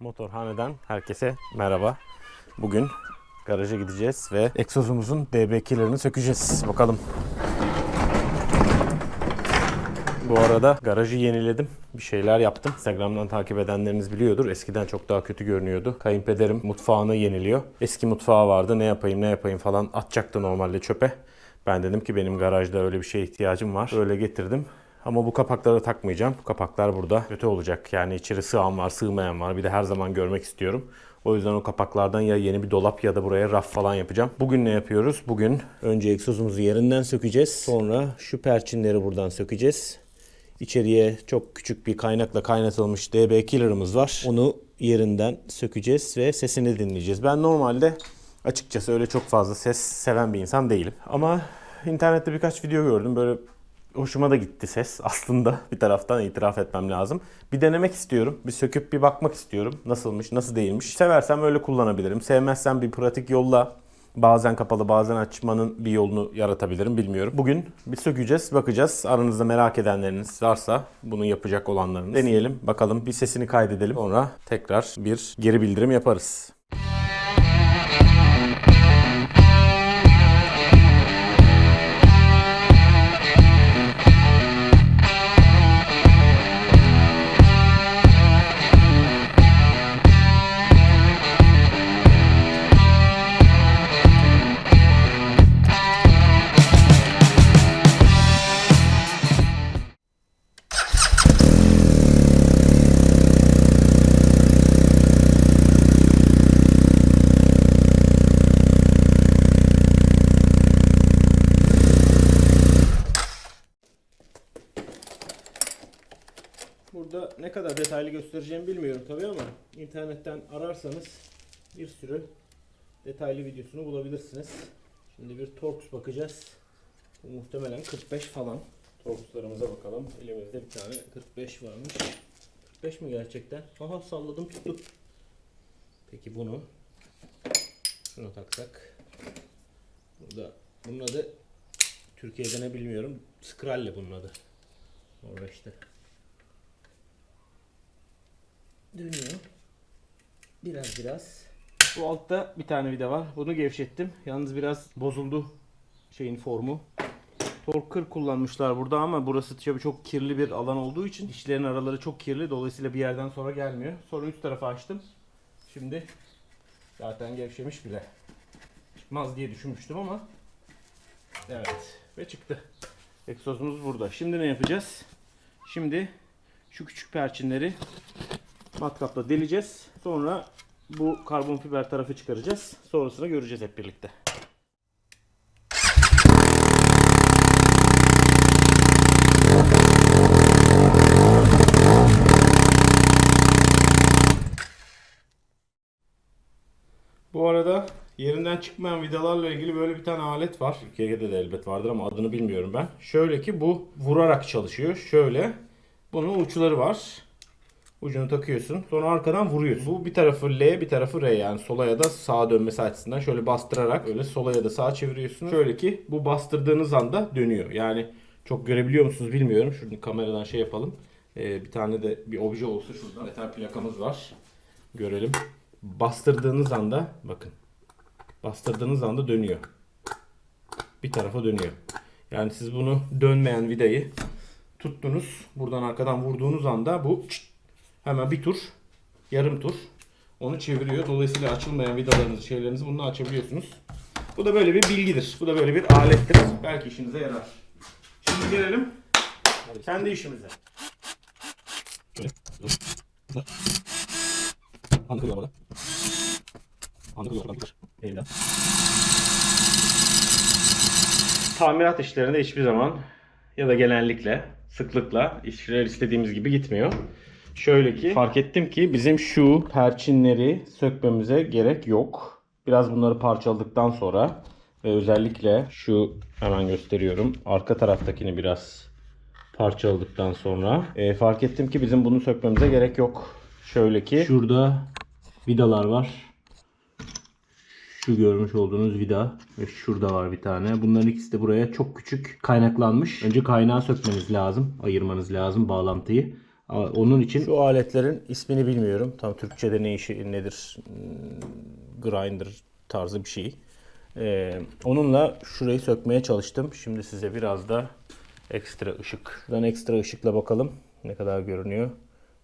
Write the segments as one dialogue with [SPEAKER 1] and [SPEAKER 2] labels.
[SPEAKER 1] Motorhaneden herkese merhaba. Bugün garaja gideceğiz ve egzozumuzun DB2'lerini sökeceğiz. Bakalım. Bu arada garajı yeniledim. Bir şeyler yaptım. Instagram'dan takip edenleriniz biliyordur. Eskiden çok daha kötü görünüyordu. Kayınpederim mutfağını yeniliyor. Eski mutfağı vardı. Ne yapayım ne yapayım falan atacaktı normalde çöpe. Ben dedim ki benim garajda öyle bir şeye ihtiyacım var. Öyle getirdim. Ama bu kapakları takmayacağım. Bu kapaklar burada kötü olacak. Yani içeri sığan var, sığmayan var. Bir de her zaman görmek istiyorum. O yüzden o kapaklardan ya yeni bir dolap ya da buraya raf falan yapacağım. Bugün ne yapıyoruz? Bugün önce egzozumuzu yerinden sökeceğiz. Sonra şu perçinleri buradan sökeceğiz. İçeriye çok küçük bir kaynakla kaynatılmış DB killer'ımız var. Onu yerinden sökeceğiz ve sesini dinleyeceğiz. Ben normalde açıkçası öyle çok fazla ses seven bir insan değilim. Ama internette birkaç video gördüm. Böyle hoşuma da gitti ses aslında bir taraftan itiraf etmem lazım. Bir denemek istiyorum. Bir söküp bir bakmak istiyorum. Nasılmış, nasıl değilmiş. Seversem öyle kullanabilirim. Sevmezsem bir pratik yolla bazen kapalı bazen açmanın bir yolunu yaratabilirim bilmiyorum. Bugün bir sökeceğiz, bakacağız. Aranızda merak edenleriniz varsa bunu yapacak olanlarınız deneyelim. Bakalım bir sesini kaydedelim. Sonra tekrar bir geri bildirim yaparız. İnternetten ararsanız bir sürü detaylı videosunu bulabilirsiniz. Şimdi bir Torx bakacağız. Bu muhtemelen 45 falan. Torx'larımıza bakalım. Elimizde bir tane 45 varmış. 45 mi gerçekten? Aha salladım tuttu. Peki bunu şuna taksak. Burada bunun adı Türkiye'de ne bilmiyorum. Skralle bunun adı. Norveç'te. Dönüyor. Biraz biraz. Bu altta bir tane vida var. Bunu gevşettim. Yalnız biraz bozuldu şeyin formu. Tork 40 kullanmışlar burada ama burası tabii çok kirli bir alan olduğu için dişlerin araları çok kirli. Dolayısıyla bir yerden sonra gelmiyor. Sonra üst tarafa açtım. Şimdi zaten gevşemiş bile. Çıkmaz diye düşünmüştüm ama evet ve çıktı. Egzozumuz burada. Şimdi ne yapacağız? Şimdi şu küçük perçinleri matkapla deleceğiz. Sonra bu karbon fiber tarafı çıkaracağız. Sonrasını göreceğiz hep birlikte. Bu arada yerinden çıkmayan vidalarla ilgili böyle bir tane alet var. Türkiye'de de elbet vardır ama adını bilmiyorum ben. Şöyle ki bu vurarak çalışıyor. Şöyle. Bunun uçları var. Ucunu takıyorsun. Sonra arkadan vuruyorsun. Bu bir tarafı L bir tarafı R yani sola ya da sağa dönmesi açısından şöyle bastırarak öyle sola ya da sağa çeviriyorsunuz. Şöyle ki bu bastırdığınız anda dönüyor. Yani çok görebiliyor musunuz bilmiyorum. Şunu kameradan şey yapalım. Ee, bir tane de bir obje olsa şurada. Metal plakamız var. Görelim. Bastırdığınız anda bakın. Bastırdığınız anda dönüyor. Bir tarafa dönüyor. Yani siz bunu dönmeyen vidayı tuttunuz. Buradan arkadan vurduğunuz anda bu çıt, hemen bir tur, yarım tur onu çeviriyor. Dolayısıyla açılmayan vidalarınızı, şeylerinizi bununla açabiliyorsunuz. Bu da böyle bir bilgidir. Bu da böyle bir alettir. Belki işinize yarar. Şimdi gelelim kendi işimize.
[SPEAKER 2] Anlık burada. Anlık burada. Elimden.
[SPEAKER 1] Tamirat işlerinde hiçbir zaman ya da genellikle sıklıkla işler istediğimiz gibi gitmiyor. Şöyle ki fark ettim ki bizim şu perçinleri sökmemize gerek yok. Biraz bunları parçaladıktan sonra ve özellikle şu hemen gösteriyorum. Arka taraftakini biraz parçaladıktan sonra e, fark ettim ki bizim bunu sökmemize gerek yok. Şöyle ki şurada vidalar var. Şu görmüş olduğunuz vida ve şurada var bir tane. Bunların ikisi de buraya çok küçük kaynaklanmış. Önce kaynağı sökmeniz lazım. Ayırmanız lazım bağlantıyı. Aa, Onun için şu aletlerin ismini bilmiyorum. Tam Türkçe'de ne işi nedir? Hmm, Grinder tarzı bir şey. Ee, onunla şurayı sökmeye çalıştım. Şimdi size biraz da ekstra ışık. Şuradan ekstra ışıkla bakalım ne kadar görünüyor.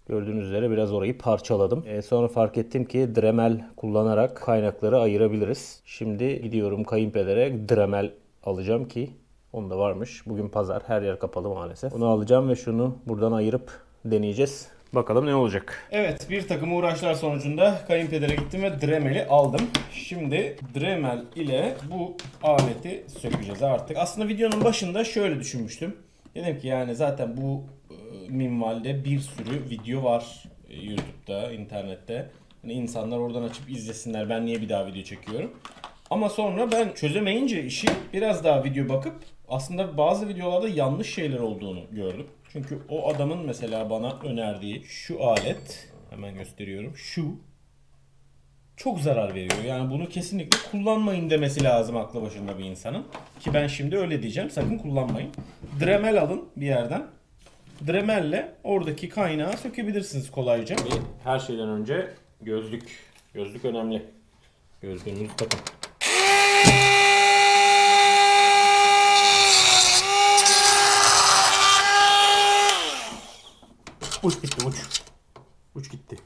[SPEAKER 1] Gördüğünüz üzere biraz orayı parçaladım. Ee, sonra fark ettim ki Dremel kullanarak kaynakları ayırabiliriz. Şimdi gidiyorum kayınpedere Dremel alacağım ki onda varmış. Bugün pazar her yer kapalı maalesef. Onu alacağım ve şunu buradan ayırıp deneyeceğiz. Bakalım ne olacak. Evet bir takım uğraşlar sonucunda kayınpedere gittim ve Dremel'i aldım. Şimdi Dremel ile bu aleti sökeceğiz artık. Aslında videonun başında şöyle düşünmüştüm. Dedim ki yani zaten bu e, minvalde bir sürü video var e, YouTube'da, internette. Hani insanlar oradan açıp izlesinler. Ben niye bir daha video çekiyorum? Ama sonra ben çözemeyince işi biraz daha video bakıp aslında bazı videolarda yanlış şeyler olduğunu gördüm. Çünkü o adamın mesela bana önerdiği şu alet hemen gösteriyorum. Şu çok zarar veriyor. Yani bunu kesinlikle kullanmayın demesi lazım aklı başında bir insanın. Ki ben şimdi öyle diyeceğim. Sakın kullanmayın. Dremel alın bir yerden. Dremelle oradaki kaynağı sökebilirsiniz kolayca. Her şeyden önce gözlük. Gözlük önemli. Gözlüğünüzü takın. Uç gitti uç. Uç gitti.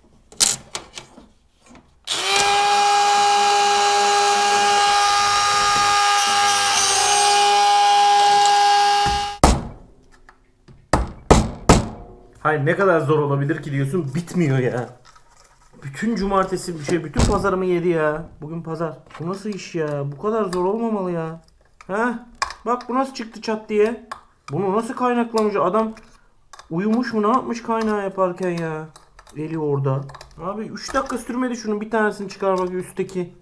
[SPEAKER 1] Hayır ne kadar zor olabilir ki diyorsun bitmiyor ya. Bütün cumartesi bir şey, bütün pazarımı yedi ya. Bugün pazar. Bu nasıl iş ya? Bu kadar zor olmamalı ya. Ha? Bak bu nasıl çıktı çat diye. Bunu nasıl kaynaklamış adam? Uyumuş mu ne yapmış kaynağı yaparken ya? Eli orada. Abi 3 dakika sürmedi şunun bir tanesini çıkarmak üstteki.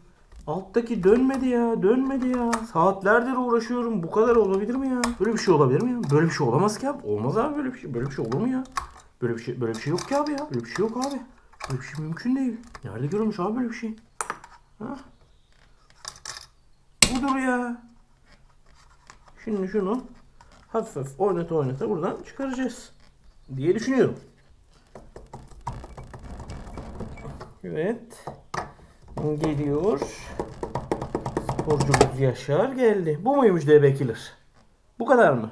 [SPEAKER 1] Alttaki dönmedi ya, dönmedi ya. Saatlerdir uğraşıyorum. Bu kadar olabilir mi ya? Böyle bir şey olabilir mi ya? Böyle bir şey olamaz ki abi. Olmaz abi böyle bir şey. Böyle bir şey olur mu ya? Böyle bir şey böyle bir şey yok ki abi ya. Böyle bir şey yok abi. Böyle bir şey mümkün değil. Nerede görülmüş abi böyle bir şey? Ha? Budur ya. Şimdi şunu hafif hafif oynata oynata buradan çıkaracağız diye düşünüyorum. Evet. Geliyor. Sporcumuz Yaşar geldi. Bu muymuş DB Killer? Bu kadar mı?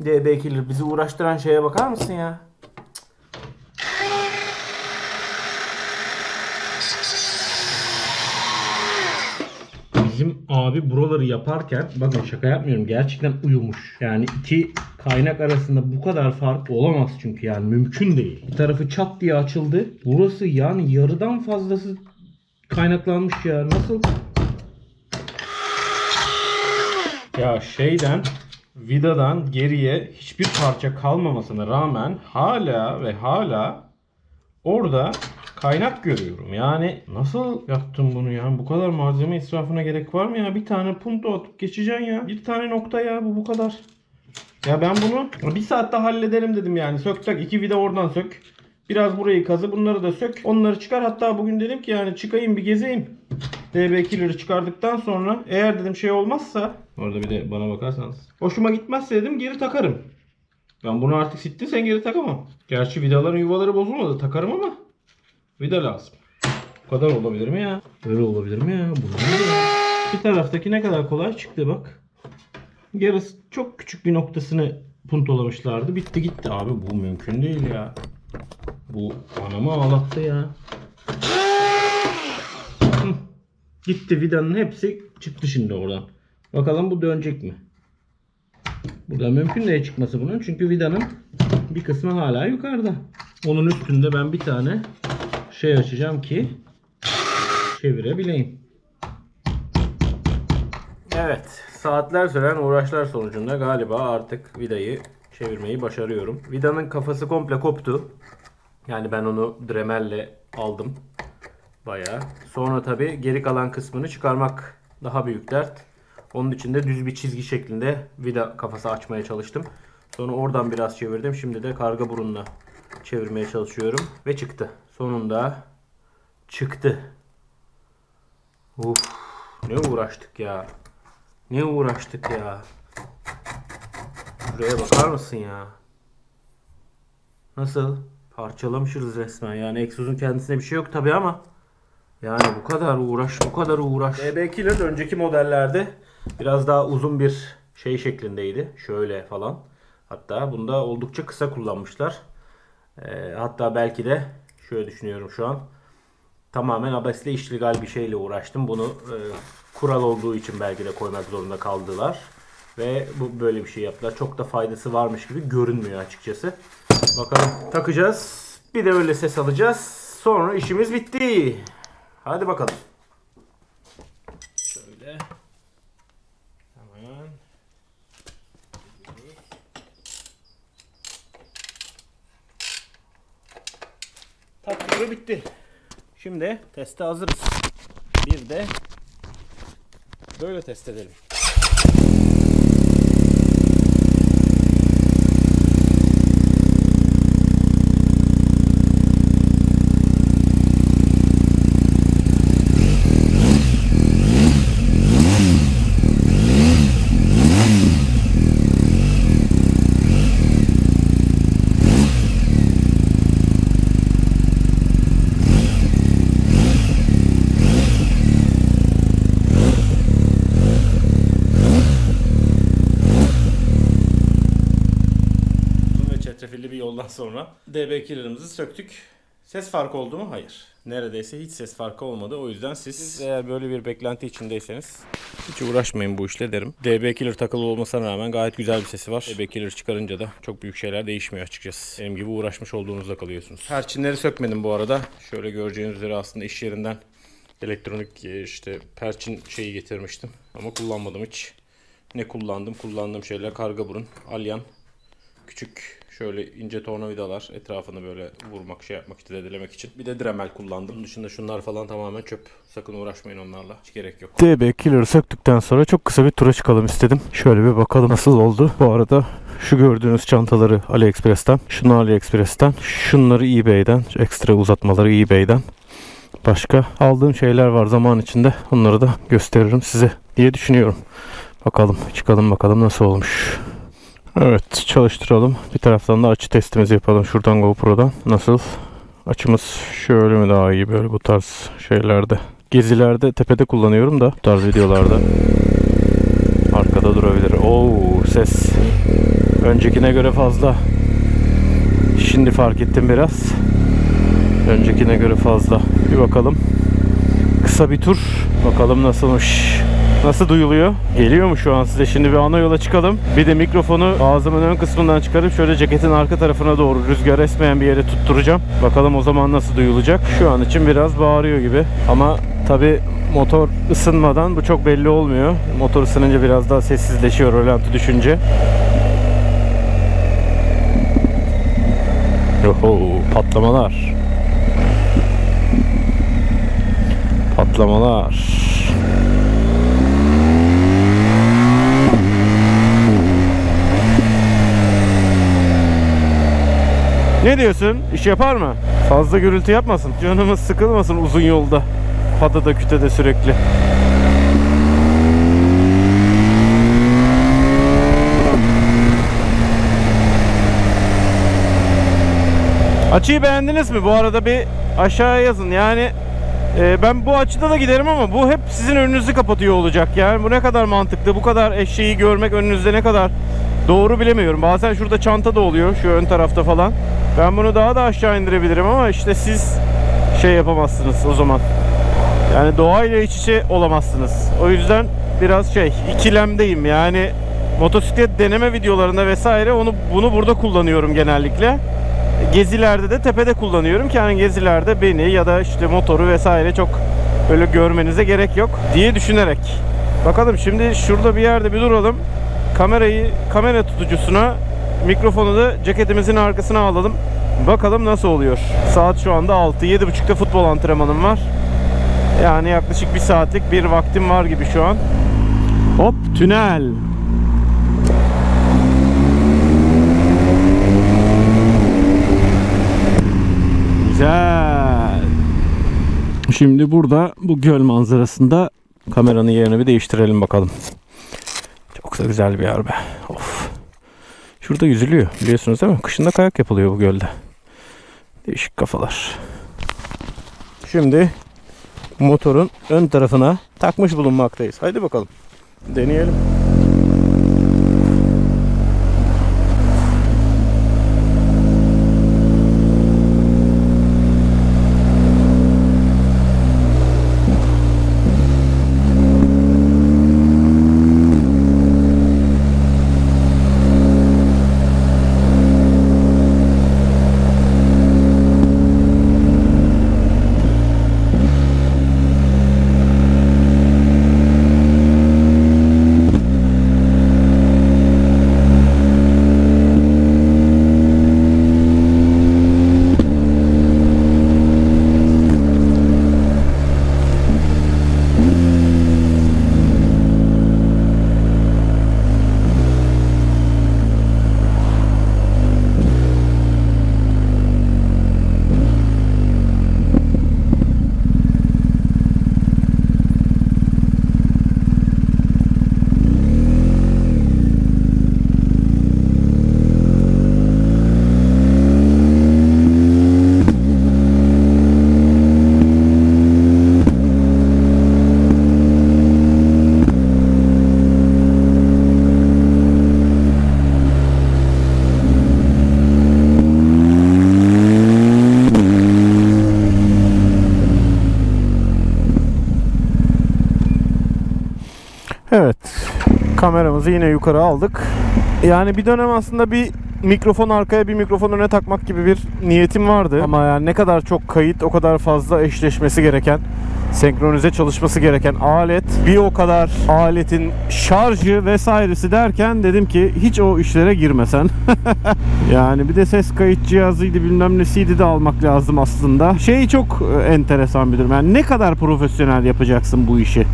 [SPEAKER 1] DB Killer bizi uğraştıran şeye bakar mısın ya? Bizim abi buraları yaparken bakın şaka yapmıyorum gerçekten uyumuş. Yani iki kaynak arasında bu kadar fark olamaz çünkü yani mümkün değil. Bir tarafı çat diye açıldı. Burası yani yarıdan fazlası kaynaklanmış ya. Nasıl? Ya şeyden vidadan geriye hiçbir parça kalmamasına rağmen hala ve hala orada kaynak görüyorum. Yani nasıl yaptın bunu ya? Bu kadar malzeme israfına gerek var mı ya? Bir tane punto atıp geçeceksin ya. Bir tane nokta ya bu bu kadar. Ya ben bunu bir saatte hallederim dedim yani. Sök tak iki vida oradan sök. Biraz burayı kazı bunları da sök. Onları çıkar. Hatta bugün dedim ki yani çıkayım bir gezeyim. DB2'leri çıkardıktan sonra eğer dedim şey olmazsa orada bir de bana bakarsanız hoşuma gitmezse dedim geri takarım. Ben bunu artık sittin sen geri takamam. Gerçi vidaların yuvaları bozulmadı takarım ama vida lazım. Bu kadar olabilir mi ya? Böyle olabilir mi ya? Bu ne ya? Bir taraftaki ne kadar kolay çıktı bak. Yarısı çok küçük bir noktasını puntolamışlardı. Bitti gitti abi bu mümkün değil ya. Bu anamı ağlattı ya. Hı. Gitti vidanın hepsi çıktı şimdi oradan. Bakalım bu dönecek mi? Burada mümkün değil çıkması bunun. Çünkü vidanın bir kısmı hala yukarıda. Onun üstünde ben bir tane şey açacağım ki çevirebileyim. Evet, saatler süren uğraşlar sonucunda galiba artık vidayı çevirmeyi başarıyorum. Vidanın kafası komple koptu. Yani ben onu Dremel'le aldım. Bayağı. Sonra tabi geri kalan kısmını çıkarmak daha büyük dert. Onun için de düz bir çizgi şeklinde vida kafası açmaya çalıştım. Sonra oradan biraz çevirdim. Şimdi de karga burunla çevirmeye çalışıyorum. Ve çıktı. Sonunda çıktı. Uf, ne uğraştık ya. Ne uğraştık ya. Şuraya bakar mısın ya? Nasıl? Parçalamışız resmen. Yani egzozun kendisine bir şey yok tabi ama yani bu kadar uğraş, bu kadar uğraş. DB Killer önceki modellerde biraz daha uzun bir şey şeklindeydi. Şöyle falan. Hatta bunda oldukça kısa kullanmışlar. Ee, hatta belki de şöyle düşünüyorum şu an. Tamamen abesle işlegal bir şeyle uğraştım. Bunu e, kural olduğu için belki de koymak zorunda kaldılar. Ve bu böyle bir şey yaptılar. Çok da faydası varmış gibi görünmüyor açıkçası. Bakalım takacağız. Bir de öyle ses alacağız. Sonra işimiz bitti. Hadi bakalım. Şöyle. Hemen. Taktığı bitti. Şimdi teste hazırız. Bir de böyle test edelim. Uzun ve çetrefilli bir yoldan sonra DB killer'ımızı söktük. Ses farkı oldu mu? Hayır. Neredeyse hiç ses farkı olmadı. O yüzden siz eğer böyle bir beklenti içindeyseniz hiç uğraşmayın bu işle derim. DB Killer takılı olmasına rağmen gayet güzel bir sesi var. DB Killer çıkarınca da çok büyük şeyler değişmiyor açıkçası. Benim gibi uğraşmış olduğunuzda kalıyorsunuz. Perçinleri sökmedim bu arada. Şöyle göreceğiniz üzere aslında iş yerinden elektronik e, işte perçin şeyi getirmiştim. Ama kullanmadım hiç. Ne kullandım? Kullandığım şeyler karga burun, alyan, küçük şöyle ince tornavidalar etrafını böyle vurmak şey yapmak için dedelemek için. Bir de Dremel kullandım. Bunun dışında şunlar falan tamamen çöp. Sakın uğraşmayın onlarla. Hiç gerek yok.
[SPEAKER 3] DB Killer'ı söktükten sonra çok kısa bir tura çıkalım istedim. Şöyle bir bakalım nasıl oldu. Bu arada şu gördüğünüz çantaları AliExpress'ten, şunu AliExpress'ten, şunları eBay'den, ekstra uzatmaları eBay'den. Başka aldığım şeyler var zaman içinde. Onları da gösteririm size diye düşünüyorum. Bakalım çıkalım bakalım nasıl olmuş. Evet çalıştıralım. Bir taraftan da açı testimizi yapalım şuradan GoPro'dan. Nasıl? Açımız şöyle mi daha iyi böyle bu tarz şeylerde. Gezilerde tepede kullanıyorum da bu tarz videolarda. Arkada durabilir. Oo ses. Öncekine göre fazla. Şimdi fark ettim biraz. Öncekine göre fazla. Bir bakalım. Kısa bir tur. Bakalım nasılmış. Nasıl duyuluyor? Geliyor mu şu an size? Şimdi bir ana yola çıkalım. Bir de mikrofonu ağzımın ön kısmından çıkarıp şöyle ceketin arka tarafına doğru rüzgar esmeyen bir yere tutturacağım. Bakalım o zaman nasıl duyulacak. Şu an için biraz bağırıyor gibi. Ama tabi motor ısınmadan bu çok belli olmuyor. Motor ısınınca biraz daha sessizleşiyor rölanti düşünce. Oho, patlamalar. Patlamalar. Ne diyorsun? İş yapar mı? Fazla gürültü yapmasın. Canımız sıkılmasın uzun yolda. Patada kütede sürekli. Açıyı beğendiniz mi? Bu arada bir aşağıya yazın. Yani e, ben bu açıda da giderim ama bu hep sizin önünüzü kapatıyor olacak. Yani bu ne kadar mantıklı, bu kadar eşeği görmek önünüzde ne kadar doğru bilemiyorum. Bazen şurada çanta da oluyor şu ön tarafta falan. Ben bunu daha da aşağı indirebilirim ama işte siz şey yapamazsınız o zaman. Yani doğayla iç içe olamazsınız. O yüzden biraz şey ikilemdeyim. Yani motosiklet deneme videolarında vesaire onu bunu burada kullanıyorum genellikle. Gezilerde de tepede kullanıyorum ki hani gezilerde beni ya da işte motoru vesaire çok böyle görmenize gerek yok diye düşünerek. Bakalım şimdi şurada bir yerde bir duralım. Kamerayı kamera tutucusuna mikrofonu da ceketimizin arkasına alalım. Bakalım nasıl oluyor. Saat şu anda 6. 7.30'da futbol antrenmanım var. Yani yaklaşık bir saatlik bir vaktim var gibi şu an. Hop tünel. Güzel. Şimdi burada bu göl manzarasında kameranın yerini bir değiştirelim bakalım. Çok da güzel bir yer be. Of. Şurada yüzülüyor biliyorsunuz değil mi? Kışında kayak yapılıyor bu gölde. Değişik kafalar. Şimdi motorun ön tarafına takmış bulunmaktayız. Haydi bakalım. Deneyelim. Evet. Kameramızı yine yukarı aldık. Yani bir dönem aslında bir mikrofon arkaya bir mikrofon öne takmak gibi bir niyetim vardı. Ama yani ne kadar çok kayıt o kadar fazla eşleşmesi gereken senkronize çalışması gereken alet bir o kadar aletin şarjı vesairesi derken dedim ki hiç o işlere girmesen. yani bir de ses kayıt cihazıydı bilmem nesiydi de almak lazım aslında. Şey çok e, enteresan bir durum. Yani ne kadar profesyonel yapacaksın bu işi?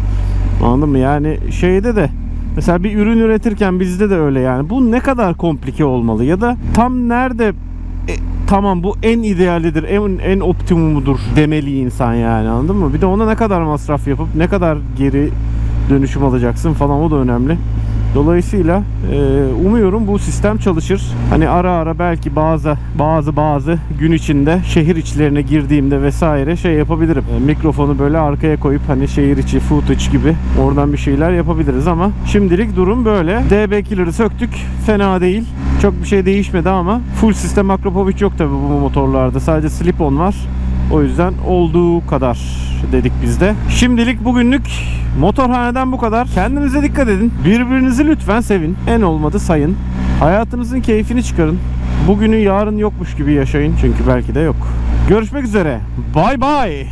[SPEAKER 3] Anladın mı? Yani şeyde de mesela bir ürün üretirken bizde de öyle yani. Bu ne kadar komplike olmalı ya da tam nerede e, tamam bu en idealidir, en en optimumudur demeli insan yani anladın mı? Bir de ona ne kadar masraf yapıp ne kadar geri dönüşüm alacaksın falan o da önemli. Dolayısıyla e, umuyorum bu sistem çalışır. Hani ara ara belki bazı bazı bazı gün içinde şehir içlerine girdiğimde vesaire şey yapabilirim. E, mikrofonu böyle arkaya koyup hani şehir içi footage gibi oradan bir şeyler yapabiliriz ama şimdilik durum böyle. DB killer'ı söktük. Fena değil. Çok bir şey değişmedi ama full sistem Akrapovic yok tabi bu motorlarda. Sadece slip-on var. O yüzden olduğu kadar dedik biz de. Şimdilik bugünlük motorhaneden bu kadar. Kendinize dikkat edin. Birbirinizi lütfen sevin. En olmadı sayın. Hayatınızın keyfini çıkarın. Bugünü yarın yokmuş gibi yaşayın. Çünkü belki de yok. Görüşmek üzere. Bay bay.